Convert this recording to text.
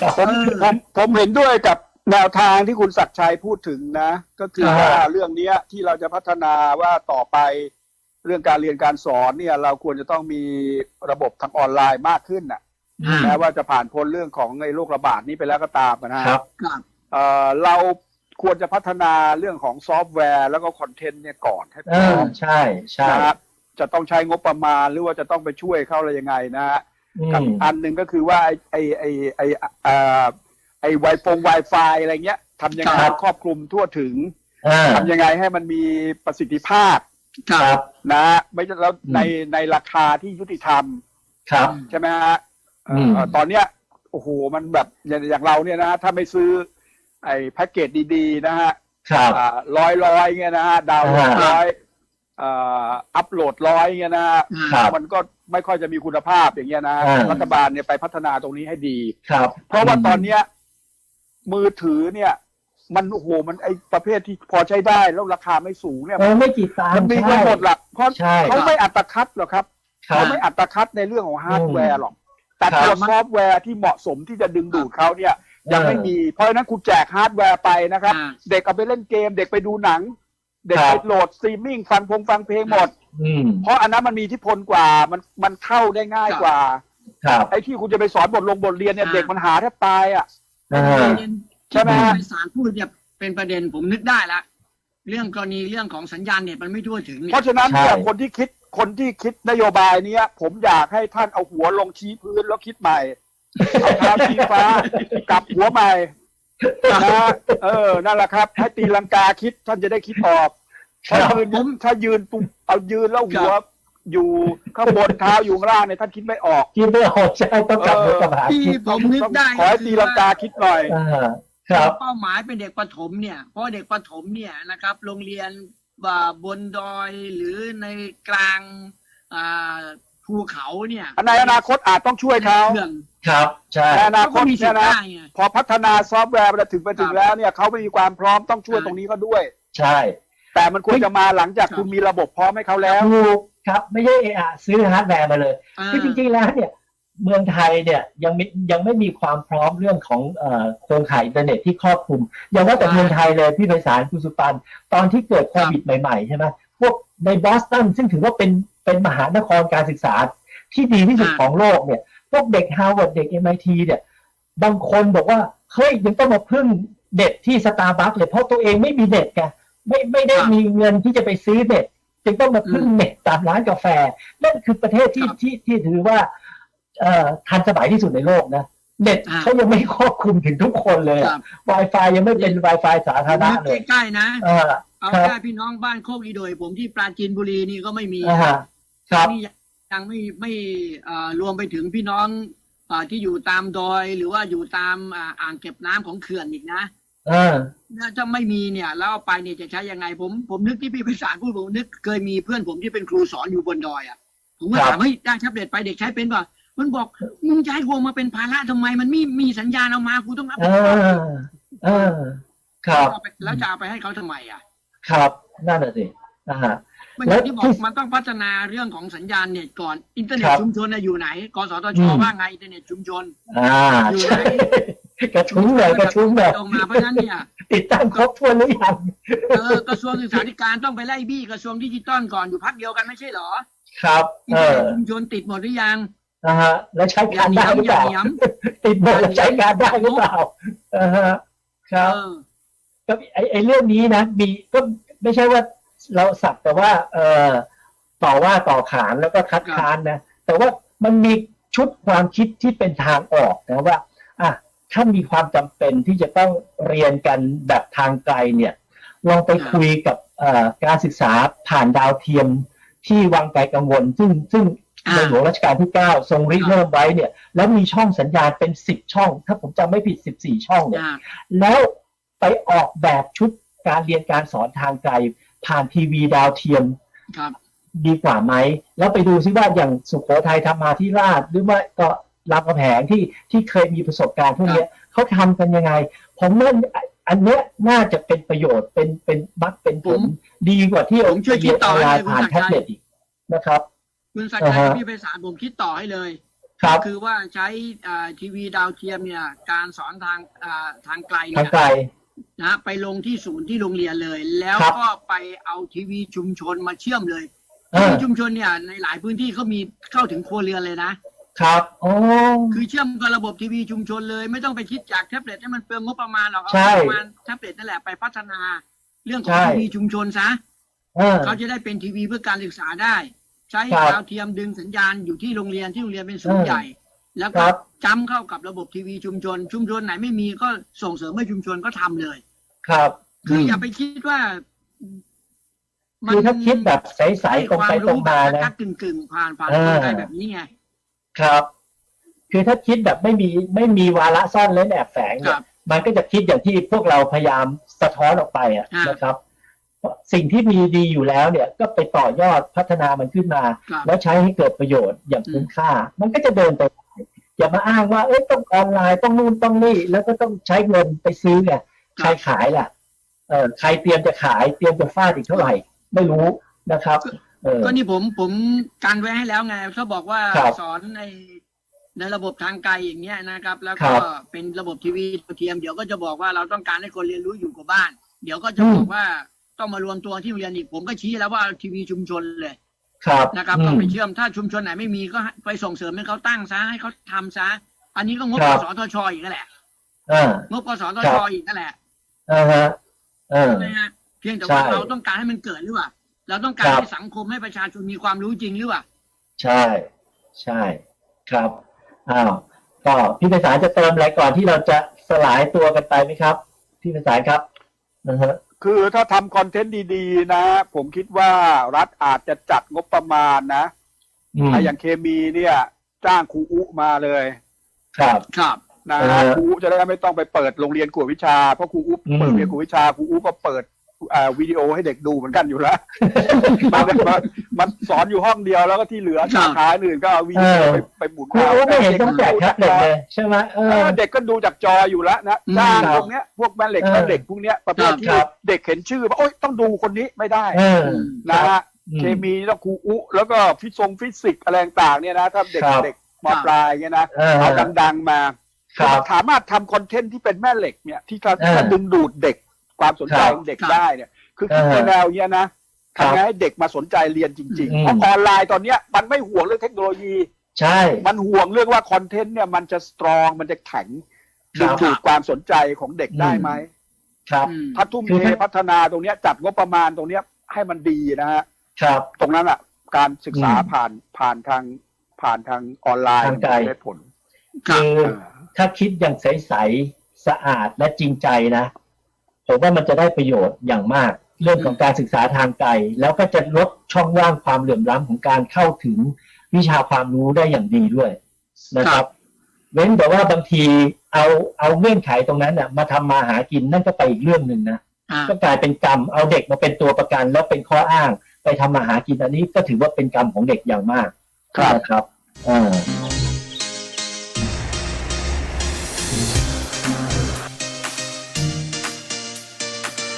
ครับผมผมผมเห็นด้วยกับแนวทางที่คุณศักดิ์ชัยพูดถึงนะ ก็คืออ่าว่าเรื่องเนี้ยที่เราจะพัฒนาว่าต่อไปเรื่องการเรียนการสอนเนี่ย เราควรจะต้องมีระบบทางออนไลน์มากขึ้นน่ะอืมแม้ว่าจะผ่านพ้นเรื่องของในโรคระบาดนี้ไปแล้วก็ตามนะฮะครับครับเอ่อเราควรจะพัฒนาเรื่องของซอฟต์แวร์ แล้วก็คอนเทนต์เนี่ยก่อนให้พเอร้ออมใช่ใช่นะครับจะต้องใช้งบประมาณหรือว่าจะต้องไปช่วยเขาอะไรยังไงนะฮะอื กับมอีกอันหนึ่งก็คือว่าไอไอไอไอเอ่อไอไวฟงไวไฟอะไรเงี้ยทำยังไงครับครอบคลุมทั่วถึงอ่าทำยังไงให้มันมีประสิทธิภาพครัครับบนะไม่ใช่แล้วอืมในในราคาที่ยุติธรรม ครับใช่ไหมฮะเอ่อมอตอนเนี้ยโอ้โหมันแบบอย่างอย่างเราเนี่ยนะ ถ้าไม่ซื้อ ไอ้แพ็กเกจดีๆ นะฮะครับร้อยร้อยๆเงี้ยนะฮะดาวน์โหลดอ่าร้อยเอ่ออัพโหลดร้อยเงี้ยนะฮะครับมันก็ไม่ค่อยจะมีคุณภาพอย่างเงี้ยนะอ่ารัฐบาลเนี่ยไปพัฒนาตรงนี้ให้ดี ครับ เพราะว่าตอนเนี้ยมือถือเนี่ย มันโอ้โหมันไอประเภทที่พอใช้ได้แล้วราคาไม่สูงเนี่ยเออไม่กี่ตังมันค์มีใช่กันหมดละเพราะใช่เขาไม่อัตคัดหรอกครับครัเขาบ ไม่อัตคัดในเรื่องของฮาร์ดแวร์หรอกแต่ครับตัวซอฟต์แวร์ที่เหมาะสมที่จะดึงดูดเขาเนี่ย ยังไม่มีเพราะฉะนั้นคุณแจกฮาร์ดแวร์ไปนะครับ อ่า เด็กเอาไปเล่นเกม เด็กไปดูหนัง เด็กครัไปบโหลดสตรีมมิ่งฟังพงฟังเพลงหมด อืมเพราะอันนั้นมันมีอิทธิพลกว่ามันมันเข้าได้ง่ายกว่า ครับไอ้ที่คุณจะไปสอนบทลงบทเรียนเนี่ยอ่า เด็กมันหาแทบตายอะ อ่า ประเด็นใช่ไหมฮะ ที่สารพูดเนี่ยเป็นประเด็นผมนึกได้ละเรื่องกรณีเรื่องของสัญญาณเน็ตมันไม่ทั่วถึงเนี่เพยราะฉะนั้นเนี่ยใช่ คนที่คิดคนที่คิดนโยบายเนี้ย ผมอยากให้ท่านเอาหัวลงชี้พื้นแล้วคิดใหม่เอาเท้าชี้ฟ้ากลับหัวใหม่ นะเออนั่นแหละครับ ให้ตีลังกาคิดท่านจะได้คิดออกครัถ้าบยืนปุ๊บถ้ายืนปุ๊บเอายืนแล้วหัวอยู่ข้างบนเท้าอยู่ข้างล่างเนี่ยท่านคิดไม่ออกคิดไม่ออกใช่ต้องกลับมากลับหาที่คิดผมนึกได้ขอให้ตีลังกาคิดหน่อยอ่าครับเป้าหมายเป็นเด็กประถมเนี่ยเพราะเด็กประถมเนี่ยนะครับ โรงเรียนอ่าบนดอยหรือในกลางอ่า ภูเขาเนี่ยในอนาคตอาจต้องช่วยเขาเครื่องครับ ใช่ ในอนาเขาคก็ตมีสิเนี่ทยธิ์นะได้ไง พอพัฒนาซอฟต์แวร์ไปถึงไปถึงแล้วเนี่ยเขาไม่มีความพร้อมต้องช่วยตรงนี้เขาด้วย ใช่ แต่มันควรจะมาหลังจากครับคุณมีระบบพร้อมให้เขาแล้ว ถูกครับไม่ใช่เออะซื้อฮาร์ดแวร์มาเลยอ่า คือจริงๆแล้วเนี่ยเมืองไทยเนี่ยยังไม่ยังไม่มีความพร้อมเรื่องของเอ่อโครงข่ายอินเทอร์เน็ตที่ครอบคลุมอย่างว่าแต่ใช่เมืองไทยเลยพี่ไพศาลคุณสุปัน ตอนที่เกิดโควิดใหม่ๆใช่ไหมพวกในบอสตันซึ่งถือว่าเป็น เป็นมหานครการศึกษาที่ดีที่สุดของโลกเนี่ยพวกเด็กฮาร์วาร์ดเด็ก MIT เนี่ย บางคนบอกว่าเฮ้ยยังต้องมาพึ่งเด็ดที่สตาร์บัคเลยเพราะตัวเองไม่มีเน็ตไงไม่ไม่ได้ครับมีเงินที่จะไปซื้อเน็ตจึงต้องมาพึ่งอืมเน็ตตามร้านกาแฟ นั่นคือประเทศที่ครับที่ที่ถือว่าเอ่อทันสมัยที่สุดในโลกนะเน็ตอ่าเขายังไม่ครอบคลุมถึงทุกคนเลยคอะรับ Wi-Fi ยังไม่เป็น Wi-Fi สาธารณะเลยใกล้ๆนะเออเอาครับแค่พี่น้องบ้านโคกอีโดย ผมที่ปราจีนบุรีนี่ก็ไม่มีอ่าฮะ ครับ นี่ยังไม่ไม่เอ่อรวมไปถึงพี่น้องเอ่อที่อยู่ตามดอย หรือว่าอยู่ตามอ่าอ่างเก็บน้ำของเขื่อนอีกนะเออ ถ้าจะไม่มีเนี่ยแล้วเอาไปเนี่ยจะใช้ยังไงผมผมนึกที่พี่ไพศาลพูดผมนึกเคยมีเพื่อนผมที่เป็นครูสอนอยู่บนดอยอะผมก็ครับถามเฮ้ยได้แท็บเล็ตไปเด็กใช้เป็นป่ะมันบอกมึงจะให้กูมาเป็นภาระทำไม มันไม่มีสัญญาณเอามากูต้องรับเออเออ ครับเอาไปแล้วจะเอาไปให้เขาทำไมอะ ครับ นั่นแหะสิอ่าฮะ มันอย่างที่บแล้อวกมันต้องพัฒนาเรื่องของสัญญาณเน็ตก่อนอินเทอร์เน็ตครับชุมชนน่ะอยู่ไหนกสทอืชมว่าไงอินเทอร์เน็ตชุมชนอ่าอยู่ใช่ไหนกระทุ้งเลยกระทุ้งแบบตรงมาเพราะฉะนั้นเนี่ยติดตั้งครบถ้วนหรือยังเออกระทรวงศึกษาธิการต้องไปไล่บี้กระทรวงดิจิตอลก่อนอยู่พักเดียวกันไม่ใช่เหรอ ครับอินเอเทอร์อเน็ตชุมชนติดหมดหรือยังนะฮะแล้วใช้อย่าการเหนีได้ยวหรืออเปย่าล่าเหนียวติดหมดแล้วใช้การได้หรือเปล่าอ่าฮะคเอรับอก็ไอไอเรื่องนี้นะมีก็ไม่ใช่ว่า เราสักแต่ว่าเออต่อว่าต่อขานแล้วก็คัดค้านนะ แต่ว่ามันมีชุดความคิดที่เป็นทางออกนะว่าอะถ้ามีความจำเป็นที่จะต้องเรียนกันแบบทางไกลเนี่ยลองไปคุยกับเอ่อการศึกษาผ่านดาวเทียมที่วางไกลกังวล ซึ่งซึ่งอ่าในหลวงรัชกาลที่ 9 ทรงริเริ่มไว้เนี่ย แล้วมีช่องสัญญาณเป็น 10 ช่อง ถ้าผมจำไม่ผิด 14 ช่องเนี่ยอ่าแล้วไปออกแบบชุดการเรียนการสอนทางไกล ผ่านทีวีดาวเทียมครับดีกว่าไหม แล้วไปดูซิว่าอย่างสุโขทัยทำมาที่ราชหรือว่าก็รามคำแหงที่ที่เคยมีประสบการณ์พวกเนี้ยเขาทำกันยังไง ผมว่าอันเนี้ยน่าจะเป็นประโยชน์เป็นเป็นบักเป็นผลผมดีกว่าที่ผมช่วยคิเรีดยนต่อออนไลน์ให้เลยผ่านคุณศักดิ์ชัยแท็บเล็ตอีกนะครับคุณสักดิ์ชัยอ่าฮะพี่ไพศาลผมคิดต่อให้เลยครับคือว่าใช้อ่าทีวีดาวเทียมเนี่ย การสอนทางอ่าทางไกลทางเนี่ยไกล นะฮะไปลงที่ศูนย์ที่โรงเรียนเลย แล้วครับก็ไปเอาทีวีชุมชนมาเชื่อมเลยเอทีอวีชุมชนเนี่ยในหลายพื้นที่เขามีเข้าถึงครัวเรือนเลยนะครับโอ้คือเชื่อมกับระบบทีวีชุมชนเลย ไม่ต้องไปคิดจากแท็บเล็ตให้มันเปลืองงบประมาณหรอกเอาใช่งบประมาณแท็บเล็ตนั่นแหละไปพัฒนา เรื่องของใช่ทีวีชุมชนซะเออเขาจะได้เป็นทีวีเพื่อการศึกษาได้ ใช้ครับดาวเทียมดึงสัญญาณอยู่ที่โรงเรียนที่โรงเรียนเป็นศูนย์เออใหญ่ แล้วคก็รับ จำเข้ากับระบบทีวีชุมชน ชุมชนไหนไม่มีก็ส่งเสริมให้ชุมชนก็ทำเลย ครับคือมอย่าไปคิดว่าคือถ้าคิดแบบใสให้ๆตรงควาไปมตรรู้งแบมาบนะกักกึ่งกึ่งๆผ่านผ่านเออคนไทยแบบนี้ไง ครับ คือถ้าคิดแบบไม่มีไม่มีวาระซ่อนเล่นแอบแฝงคเนี่ยรับมันก็จะคิดอย่างที่พวกเราพยายามสะท้อนออกไปอะอ่านนะครับ สิ่งที่มีดีอยู่แล้วเนี่ย ก็ไปต่อยอดพัฒนามันขึ้นมาครับแล้วใช้ให้เกิดประโยชน์อย่างคุ้มค่า มันก็จะเดินไปได้ อย่ามาอ้างว่าเอ้ยต้องออนไลน์ต้องนู่นต้องนี่ แล้วก็ต้องใช้เงินไปซื้อไงใครขายล่ะเออใครเตรียมจะขายเตรียมจะฟาดอีกเท่าไหร่ ไม่รู้นะครับเออก็นี่ผมผมกันไว้ให้แล้วไงเขาบอกว่าครับสอนในในระบบทางไกลอย่างเงี้ยนะครับ แล้วครัก็บเป็นระบบทีวีดาวเทียมเดี๋ยวก็จะบอกว่าเราต้องการให้คนเรียนรู้อยู่กับบ้าน เดี๋ยวก็จะอืมบอกว่าต้องมารวมตัวที่โรงเรียนอีกผมก็ชี้แล้วว่าทีวีชุมชนเลย ครับนะครับอืต้องมไปเชื่อมถ้าชุมชนไหนไม่มีก็ไปส่งเสริมให้เขาตั้งซะให้เขาทำซะ อันนี้ก็งบครักบสทชอีกนั่นแหละอ่างบกสทครัชบอีกนั่นแหละอ่าฮะเออใช่ไหมฮะเพียงแต่ว่าใช่เราต้องการให้มันเกิดหรือเปล่าเราต้องการครับให้สังคมให้ประชาชนมีความรู้จริงหรือเปล่าใช่ ใช่ ครับอ้าวก็พี่ภาษารจะเติมอะไรก่อนที่เราจะสลายตัวกันไปไหมครับ พี่ภาษารครับนะฮะ คือถ้าทำคอนเทนต์ดีๆ นะ ผมคิดว่ารัฐอาจจะจัดงบประมาณนะอืม ถ้าอย่างเคมีเนี่ย จ้างครูอุมาเลยครับ ครับ นะเออ ครูอุจะได้ไม่ต้องไปเปิดโรงเรียนกวดวิชาเพราะครูอุอืมเปิดเรียนกวดวิชาครูอุก็เปิดอ่า วิดีโอให้เด็กดูเหมือนกันอยู่แล้วมันมันมันสอนอยู่ห้องเดียวแล้วก็ที่เหลือครัสาบขาอื่นก็เอาวิดีโอเออไปไปหมุนครูก็ไม่เห็นต้องแจกแท็บเล็ตเลยใช่ไหมเอเอออเด็กก็ดูจากจออยู่แล้วนะอืมจ้างครับพวกเนี้ยพวกแม่เหล็กเออแม่เหล็กพวกเนี้ยประเภทครับที่ครับเด็กเห็นชื่อว่าโอ๊ยต้องดูคนนี้ไม่ได้เออนะฮะอืมเคมีต้องครูอุ แล้วก็ฟิสิกส์ฟิสิกส์อะไรต่างๆเนี่ยนะถ้าเด็กครับเด็กมปลายเงี้ยนะเออเอาดังๆมาครับสามารถทำคอนเทนต์ที่เป็นแม่เหล็กเนี่ยที่จะเออจะดึงดูดเด็ก ความสนใจครับของเด็กครับได้เนี่ย คือคิดเออในแนวเนี้ยนะครับทำไงให้เด็กมาสนใจเรียนจริงอืๆมเพราะออนไลน์ตอนเนี้ยมันไม่ห่วงเรื่องเทคโนโลยี ใช่ มันห่วงเรื่องว่าคอนเทนต์เนี่ยมันจะสตรองมันจะแข็งครัดึบงดูดความสนใจของเด็กได้ไหมครับอืมถ้าทุ่มคือเทถ้าพัฒนาตรงเนี้ยจัดงบประมาณตรงเนี้ยให้มันดีนะฮะครับ ตรงนั้นอะ การศึกษาอืมผ่านผ่านทางผ่านทางออนไลน์ทางไกลมันได้ผลครับคือเออถ้าคิดอย่างใส ๆ สะอาดและจริงใจนะ ผมว่ามันจะได้ประโยชน์อย่างมาก เรื่องของการศึกษาทางไกลแล้วก็จะลดช่องว่างความเหลื่อมล้ำของการเข้าถึงวิชาความรู้ได้อย่างดีด้วยนะครับ เว้นแต่ว่าบางทีเอาเอาเงื่อนไขตรงนั้นน่ะมาทำมาหากินนั่นก็ไปอีกเรื่องหนึ่งนะอ่าก็กลายเป็นกรรมเอาเด็กมาเป็นตัวประกันแล้วเป็นข้ออ้าง ไปทำมาหากินอันนี้ก็ถือว่าเป็นกรรมของเด็กอย่างมาก ครับนะครับเออ